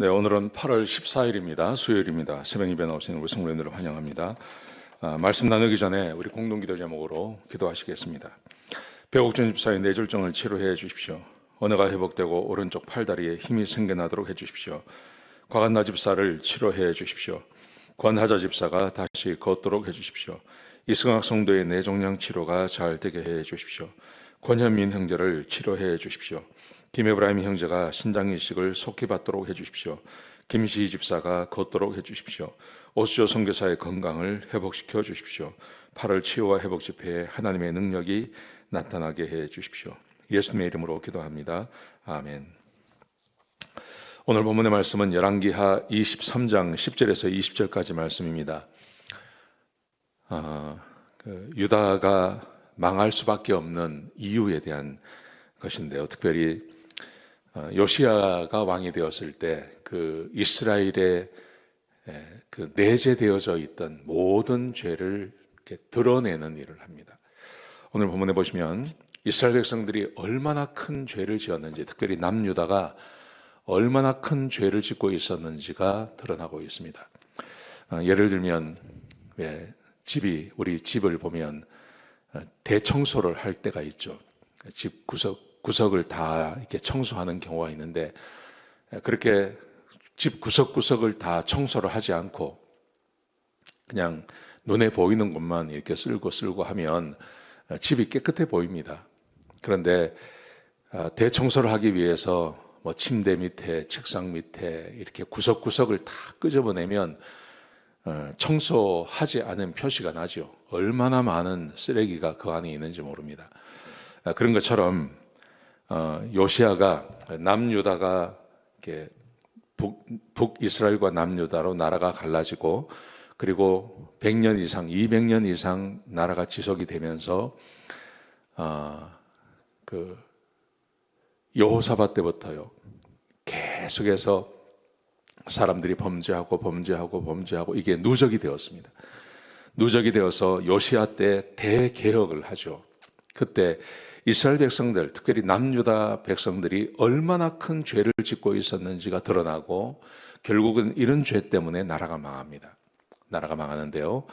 네, 오늘은 8월 14일입니다. 수요일입니다. 새벽 예배 나오신 우리 성도님들을 환영합니다. 아, 말씀 나누기 전에 우리 공동 기도 제목으로 기도하시겠습니다. 배옥준 집사의 뇌졸정을 치료해 주십시오. 언어가 회복되고 오른쪽 팔다리에 힘이 생겨나도록 해 주십시오. 과간나 집사를 치료해 주십시오. 권하자 집사가 다시 걷도록 해 주십시오. 이승학 성도의 뇌종양 치료가 잘 되게 해 주십시오. 권현민 형제를 치료해 주십시오. 김에브라임 형제가 신장 이식을 속히 받도록 해 주십시오. 김시 집사가 걷도록 해 주십시오. 오수조 선교사의 건강을 회복시켜 주십시오. 8월 치유와 회복 집회에 하나님의 능력이 나타나게 해 주십시오. 예수님의 이름으로 기도합니다. 아멘. 오늘 본문의 말씀은 열왕기하 23장 10절에서 20절까지 말씀입니다. 아, 그 유다가 망할 수밖에 없는 이유에 대한 것인데요. 특별히 어, 요시아가 왕이 되었을 때 그 이스라엘에 그 내재되어져 있던 모든 죄를 드러내는 일을 합니다. 오늘 본문에 보시면 이스라엘 백성들이 얼마나 큰 죄를 지었는지, 특별히 남유다가 얼마나 큰 죄를 짓고 있었는지가 드러나고 있습니다. 어, 예를 들면 왜 집이 우리 집을 보면 어, 대청소를 할 때가 있죠. 집 구석 구석을 다 이렇게 청소하는 경우가 있는데 그렇게 집 구석구석을 다 청소를 하지 않고 그냥 눈에 보이는 곳만 이렇게 쓸고 쓸고 하면 집이 깨끗해 보입니다. 그런데 대청소를 하기 위해서 뭐 침대 밑에, 책상 밑에 이렇게 구석구석을 다 끄집어내면 어, 청소하지 않은 표시가 나죠. 얼마나 많은 쓰레기가 그 안에 있는지 모릅니다. 그런 것처럼 어, 요시아가 남유다가 이렇게 북, 북이스라엘과 남유다로 나라가 갈라지고 그리고 100년 이상, 200년 이상 나라가 지속이 되면서 어, 그 여호사밧 때부터요 계속해서 사람들이 범죄하고 범죄하고 범죄하고 이게 누적이 되었습니다. 누적이 되어서 요시아 때 대개혁을 하죠. 그때 이스라엘 백성들, 특별히 남유다 백성들이 얼마나 큰 죄를 짓고 있었는지가 드러나고 결국은 이런 죄 때문에 나라가 망합니다. 나라가 망하는데요.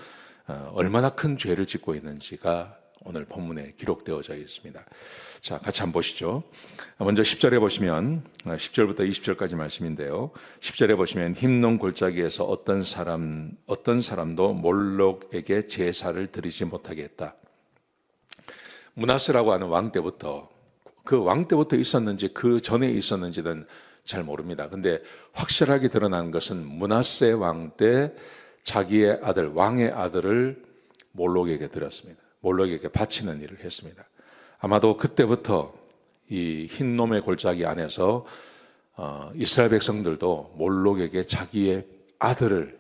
어, 얼마나 큰 죄를 짓고 있는지가 오늘 본문에 기록되어져 있습니다. 자, 같이 한번 보시죠. 먼저 10절에 보시면 10절부터 어, 20절까지 말씀인데요. 10절에 보시면 흰농 골짜기에서 어떤 사람 어떤 사람도 몰록에게 제사를 드리지 못하게 했다. 문하스라고 하는 왕 때부터 그 왕 때부터 있었는지 그 전에 있었는지는 잘 모릅니다. 근데 확실하게 드러난 것은 문하세 왕 때 자기의 아들 왕의 아들을 몰록에게 드렸습니다. 몰록에게 바치는 일을 했습니다. 아마도 그때부터 이 흰놈의 골짜기 안에서 어, 이스라엘 백성들도 몰록에게 자기의 아들을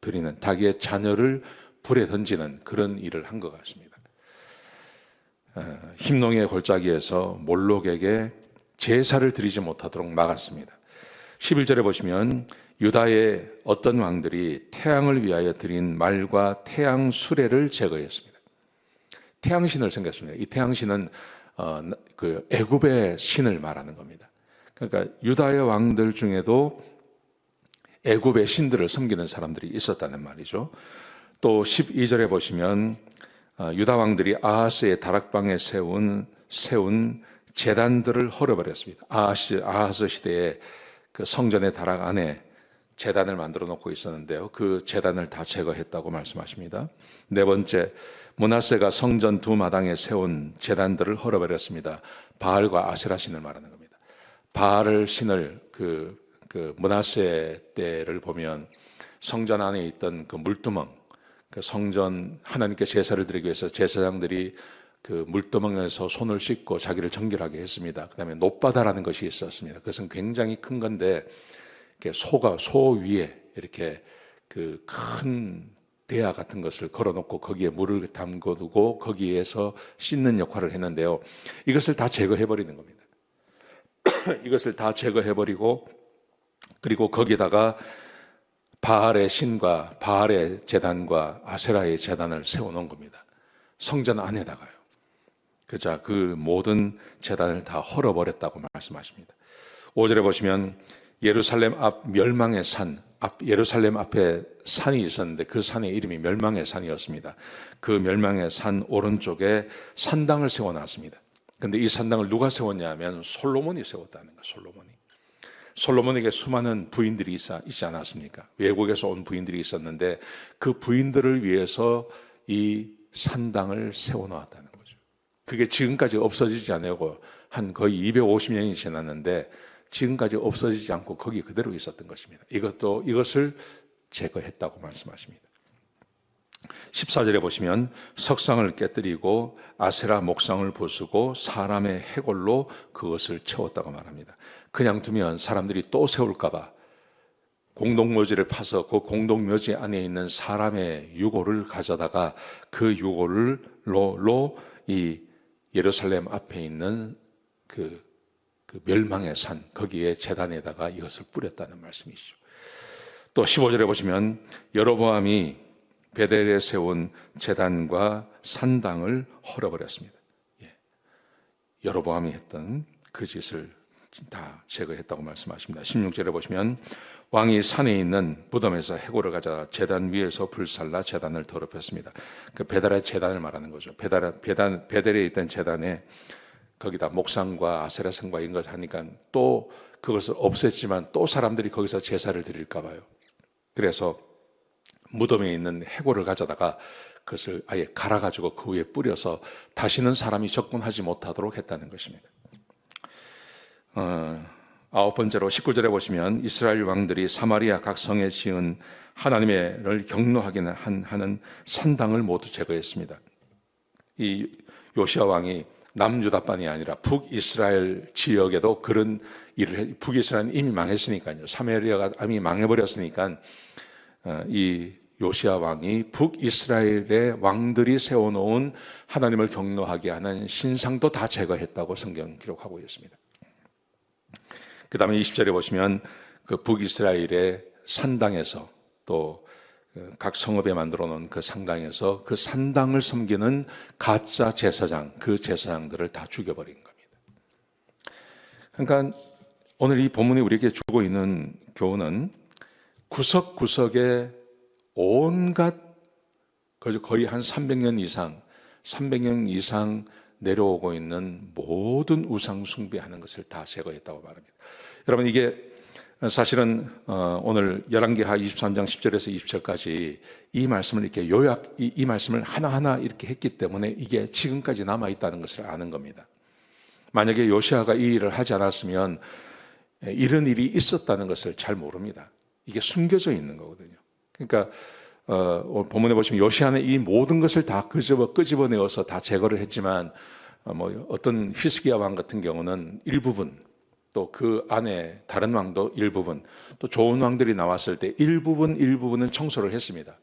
드리는 자기의 자녀를 불에 던지는 그런 일을 한 것 같습니다. 힘농의 골짜기에서 몰록에게 제사를 드리지 못하도록 막았습니다. 11절에 보시면 유다의 어떤 왕들이 태양을 위하여 드린 말과 태양 수레를 제거했습니다. 태양신을 생겼습니다. 이 태양신은 어, 그 애굽의 신을 말하는 겁니다. 그러니까 유다의 왕들 중에도 애굽의 신들을 섬기는 사람들이 있었다는 말이죠. 또 12절에 보시면 아, 유다 왕들이 아하스의 다락방에 세운 세운 재단들을 헐어버렸습니다. 아하스 아하스 시대에 그 성전의 다락 안에 재단을 만들어 놓고 있었는데요. 그 재단을 다 제거했다고 말씀하십니다. 네 번째, 문하세가 성전 두 마당에 세운 재단들을 헐어버렸습니다. 바알과 아세라 신을 말하는 겁니다. 바알 신을 그, 그 문하세 때를 보면 성전 안에 있던 그 물두멍, 그 성전 하나님께 제사를 드리기 위해서 제사장들이 그 물두멍에서 손을 씻고 자기를 정결하게 했습니다. 그다음에 노바다라는 것이 있었습니다. 그것은 굉장히 큰 건데 소가 소 위에 이렇게 그 큰 대야 같은 것을 걸어놓고 거기에 물을 담궈두고 거기에서 씻는 역할을 했는데요. 이것을 다 제거해 버리는 겁니다. 이것을 다 제거해 버리고 그리고 거기다가 바알의 신과 바알의 재단과 아세라의 재단을 세워놓은 겁니다. 성전 안에다가요. 그자 그 모든 재단을 다 헐어버렸다고 말씀하십니다. 5절에 보시면 예루살렘 앞 멸망의 산, 앞 예루살렘 앞에 산이 있었는데 그 산의 이름이 멸망의 산이었습니다. 그 멸망의 산 오른쪽에 산당을 세워놨습니다. 근데 이 산당을 누가 세웠냐면 솔로몬이 세웠다는 거예요. 솔로몬이. 솔로몬에게 수많은 부인들이 있지 않았습니까? 외국에서 온 부인들이 있었는데 그 부인들을 위해서 이 산당을 세워놓았다는 거죠. 그게 지금까지 없어지지 않고 한 거의 250년이 지났는데 지금까지 없어지지 않고 거기 그대로 있었던 것입니다. 이것도 이것을 제거했다고 말씀하십니다. 14절에 보시면 석상을 깨뜨리고 아세라 목상을 부수고 사람의 해골로 그것을 채웠다고 말합니다. 그냥 두면 사람들이 또 세울까봐 공동묘지를 파서 그 공동묘지 안에 있는 사람의 유골을 가져다가 그 유골로 이 예루살렘 앞에 있는 그, 그 멸망의 산 거기에 재단에다가 이것을 뿌렸다는 말씀이죠. 또 15절에 보시면 여로보암이 베델에 세운 재단과 산당을 헐어버렸습니다. 예. 여로보암이 했던 그 짓을 다 제거했다고 말씀하십니다. 16절에 보시면 왕이 산에 있는 무덤에서 해골을 가져 재단 위에서 불살라 재단을 더럽혔습니다. 그 베델의 재단을 말하는 거죠. 베델, 베단, 베델에 있던 재단에 거기다 목상과 아세라성과 이런 것 하니까 또 그것을 없앴지만 또 사람들이 거기서 제사를 드릴까 봐요. 그래서 무덤에 있는 해골을 가져다가 그것을 아예 갈아 가지고 그 위에 뿌려서 다시는 사람이 접근하지 못하도록 했다는 것입니다. 어, 아홉 번째로 19절에 보시면 이스라엘 왕들이 사마리아 각 성에 지은 하나님의를 경노하게 하는 산당을 모두 제거했습니다. 이 요시아 왕이 남유다뿐이 아니라 북이스라엘 지역에도 그런 일을 해, 북이스라엘은 이미 망했으니까요. 사마리아가 이미 망해버렸으니까 어, 이 요시아 왕이 북이스라엘의 왕들이 세워놓은 하나님을 경노하게 하는 신상도 다 제거했다고 성경 기록하고 있습니다. 그 다음에 20절에 보시면 그 북이스라엘의 산당에서 또 각 성읍에 만들어 놓은 그 상당에서 그 산당을 섬기는 가짜 제사장, 그 제사장들을 다 죽여버린 겁니다. 그러니까 오늘 이 본문이 우리에게 주고 있는 교훈은 구석구석에 온갖 거의 한 300년 이상, 300년 이상 내려오고 있는 모든 우상 숭배하는 것을 다 제거했다고 말합니다. 여러분 이게 사실은 어, 오늘 11개하 23장 10절에서 20절까지 이 말씀을 이렇게 요약 이, 이 말씀을 하나하나 이렇게 했기 때문에 이게 지금까지 남아 있다는 것을 아는 겁니다. 만약에 요시아가 이 일을 하지 않았으면 이런 일이 있었다는 것을 잘 모릅니다. 이게 숨겨져 있는 거거든요. 그러니까 어, 본문에 보시면 요시아는 이 모든 것을 다 끄집어 끄집어내어서 다 제거를 했지만 어, 뭐 어떤 히스기야 왕 같은 경우는 일부분 또 그 안에 다른 왕도 일부분 또 좋은 왕들이 나왔을 때 일부분 일부분은 청소를 했습니다.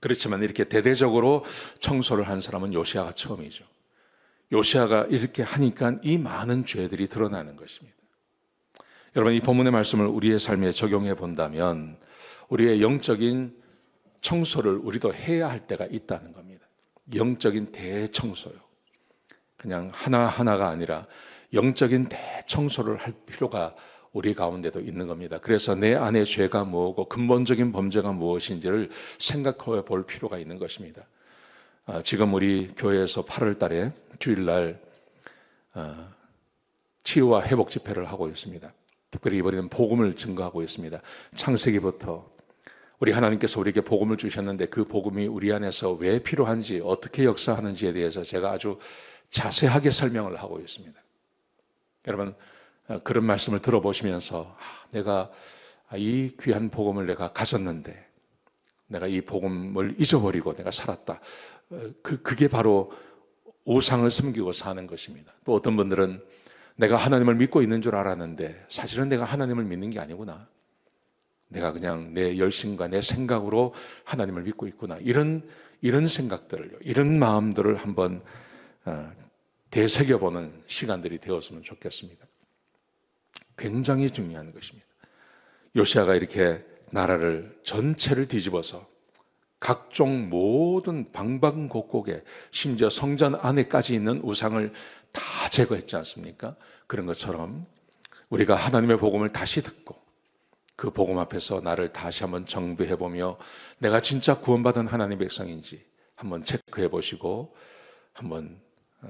그렇지만 이렇게 대대적으로 청소를 한 사람은 요시아가 처음이죠. 요시아가 이렇게 하니까 이 많은 죄들이 드러나는 것입니다. 여러분 이 본문의 말씀을 우리의 삶에 적용해 본다면 우리의 영적인 청소를 우리도 해야 할 때가 있다는 겁니다. 영적인 대청소요. 그냥 하나하나가 아니라 영적인 대청소를 할 필요가 우리 가운데도 있는 겁니다. 그래서 내 안에 죄가 뭐고 근본적인 범죄가 무엇인지를 생각해 볼 필요가 있는 것입니다. 아, 지금 우리 교회에서 8월 달에 주일날 아, 치유와 회복 집회를 하고 있습니다. 특별히 이번에는 복음을 증거하고 있습니다. 창세기부터 우리 하나님께서 우리에게 복음을 주셨는데 그 복음이 우리 안에서 왜 필요한지 어떻게 역사하는지에 대해서 제가 아주 자세하게 설명을 하고 있습니다. 여러분 어, 그런 말씀을 들어보시면서 아, 내가 이 귀한 복음을 내가 가졌는데 내가 이 복음을 잊어버리고 내가 살았다. 어, 그 그게 바로 우상을 숨기고 사는 것입니다. 또 어떤 분들은 내가 하나님을 믿고 있는 줄 알았는데 사실은 내가 하나님을 믿는 게 아니구나. 내가 그냥 내 열심과 내 생각으로 하나님을 믿고 있구나. 이런, 이런 생각들을, 이런 마음들을 한번 어, 되새겨 보는 시간들이 되었으면 좋겠습니다. 굉장히 중요한 것입니다. 요시아가 이렇게 나라를 전체를 뒤집어서 각종 모든 방방곡곡에 심지어 성전 안에까지 있는 우상을 다 제거했지 않습니까? 그런 것처럼 우리가 하나님의 복음을 다시 듣고 그 복음 앞에서 나를 다시 한번 정비해 보며 내가 진짜 구원받은 하나님의 백성인지 한번 체크해 보시고 한번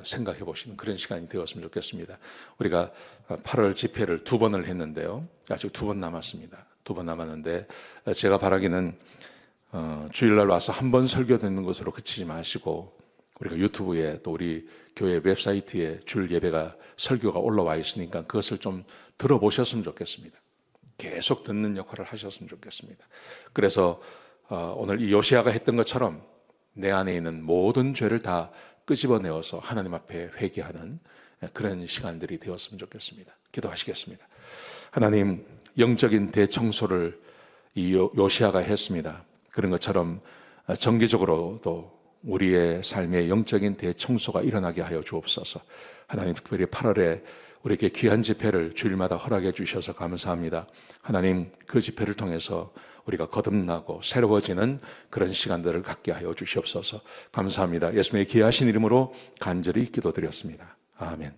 생각해 보시는 그런 시간이 되었으면 좋겠습니다. 우리가 8월 집회를 두 번을 했는데요. 아직 두 번 남았습니다. 두 번 남았는데 제가 바라기는 어, 주일날 와서 한 번 설교 듣는 것으로 그치지 마시고 우리가 유튜브에 또 우리 교회 웹사이트에 줄 예배가 설교가 올라와 있으니까 그것을 좀 들어보셨으면 좋겠습니다. 계속 듣는 역할을 하셨으면 좋겠습니다. 그래서 어, 오늘 이 요시아가 했던 것처럼 내 안에 있는 모든 죄를 다 끄집어내어서 하나님 앞에 회개하는 그런 시간들이 되었으면 좋겠습니다. 기도하시겠습니다. 하나님 영적인 대청소를 이 요- 요시아가 했습니다. 그런 것처럼 정기적으로도 우리의 삶의 영적인 대청소가 일어나게 하여 주옵소서. 하나님 특별히 8월에 우리에게 귀한 집회를 주일마다 허락해 주셔서 감사합니다. 하나님 그 집회를 통해서 우리가 거듭나고 새로워지는 그런 시간들을 갖게 하여 주시옵소서. 감사합니다. 예수님의 귀하신 이름으로 간절히 기도드렸습니다. 아멘.